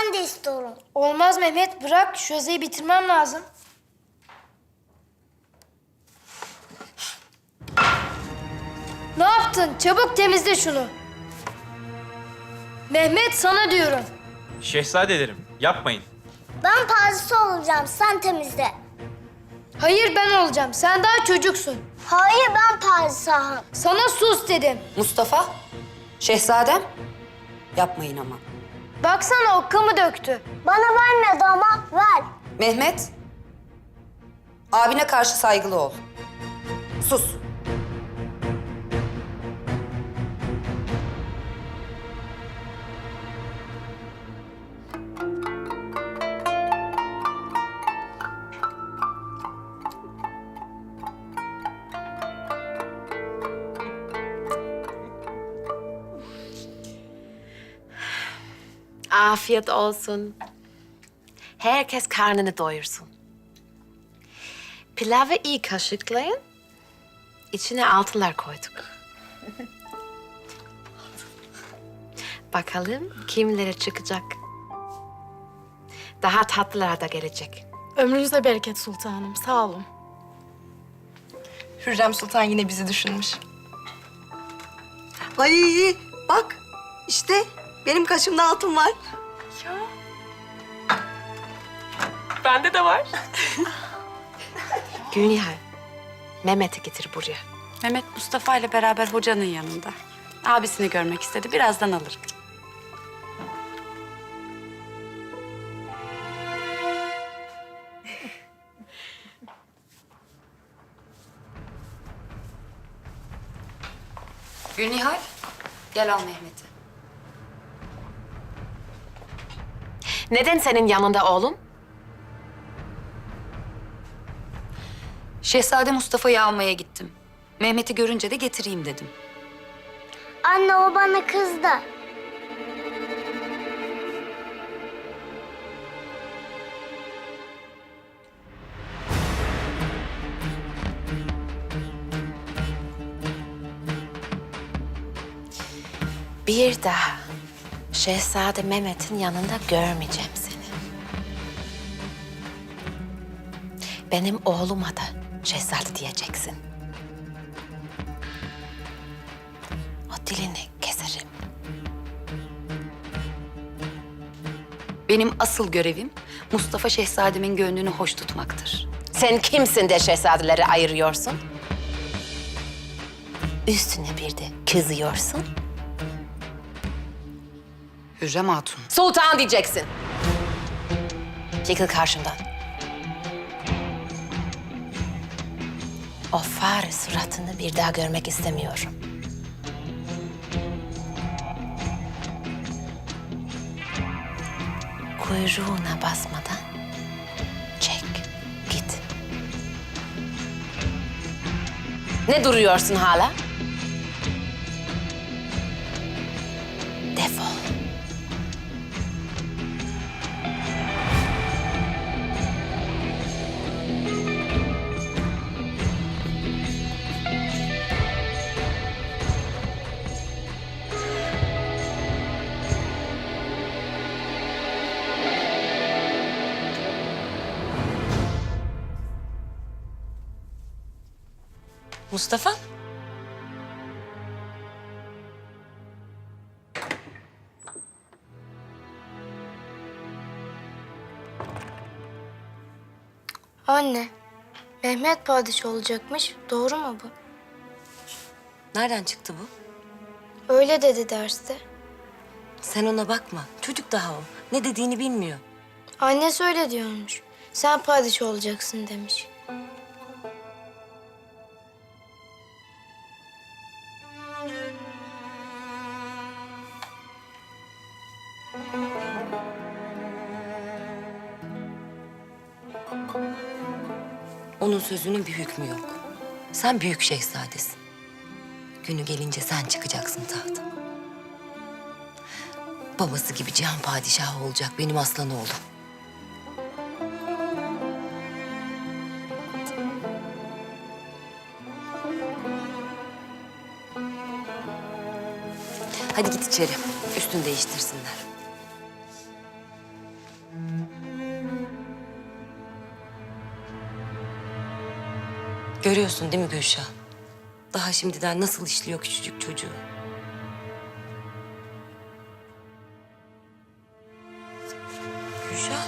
ben de istiyorum. Olmaz Mehmet bırak şu yazıyı bitirmem lazım. Ne yaptın? Çabuk temizle şunu. Mehmet sana diyorum. Şehzadelerim yapmayın. Ben padişah olacağım, sen temizle. Hayır ben olacağım. Sen daha çocuksun. Hayır ben padişahım. Sana sus dedim. Mustafa, şehzadem. Yapmayın ama. Baksana okkamı döktü. Bana vermedi ama ver. Mehmet, abine karşı saygılı ol. Sus. Afiyet olsun. Herkes karnını doyursun. Pilavı iyi kaşıklayın. İçine altınlar koyduk. Bakalım kimlere çıkacak. Daha tatlılar da gelecek. Ömrünüze bereket sultanım. Sağ olun. Hürrem Sultan yine bizi düşünmüş. Ay bak işte benim kaşımda altın var. Bende de var. Gülnihal, Mehmet'i getir buraya. Mehmet Mustafa ile beraber hocanın yanında. Abisini görmek istedi. Birazdan alır. Gülnihal, gel al Mehmet'i. Neden senin yanında oğlum? Şehzade Mustafa'yı almaya gittim. Mehmet'i görünce de getireyim dedim. Anne o bana kızdı. Bir daha Şehzade Mehmet'in yanında görmeyeceğim seni. Benim oğluma da Şehzade diyeceksin. O dilini keserim. Benim asıl görevim Mustafa Şehzademin gönlünü hoş tutmaktır. Sen kimsin de şehzadeleri ayırıyorsun? Üstüne bir de kızıyorsun. Hürrem Hatun. Sultan diyeceksin. Çekil karşımdan. O fare suratını bir daha görmek istemiyorum. Kuyruğuna basmadan çek, git. Ne duruyorsun hala? Defol. Mustafa? Anne, Mehmet padişah olacakmış. Doğru mu bu? Nereden çıktı bu? Öyle dedi derste. Sen ona bakma. Çocuk daha o. Ne dediğini bilmiyor. Annesi öyle diyormuş. Sen padişah olacaksın demiş. Onun sözünün bir hükmü yok. Sen büyük şehzadesin. Günü gelince sen çıkacaksın tahta. Babası gibi cihan padişahı olacak benim aslan oğlum. Hadi git içeri. Üstünü değiştirsinler. Görüyorsun değil mi Gülşah? Daha şimdiden nasıl işliyor küçücük çocuğu. Gülşah.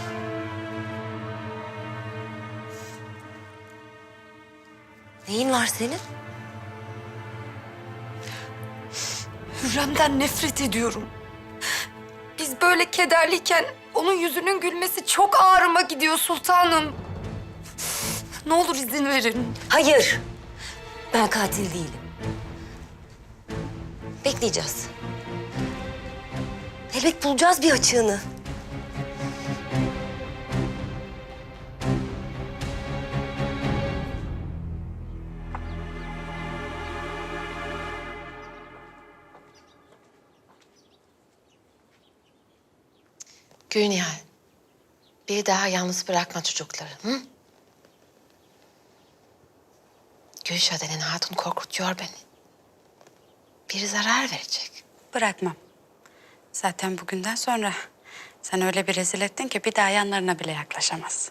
Neyin var senin? Hürrem'den nefret ediyorum. Biz böyle kederliyken onun yüzünün gülmesi çok ağrıma gidiyor sultanım. Ne olur izin verin. Hayır. Ben katil değilim. Bekleyeceğiz. Elbet bulacağız bir açığını. Gülnihal, bir daha yalnız bırakma çocukları. Hı? Gülşah denen hatun korkutuyor beni. Bir zarar verecek. Bırakmam. Zaten bugünden sonra sen öyle bir rezil ettin ki bir daha yanlarına bile yaklaşamaz.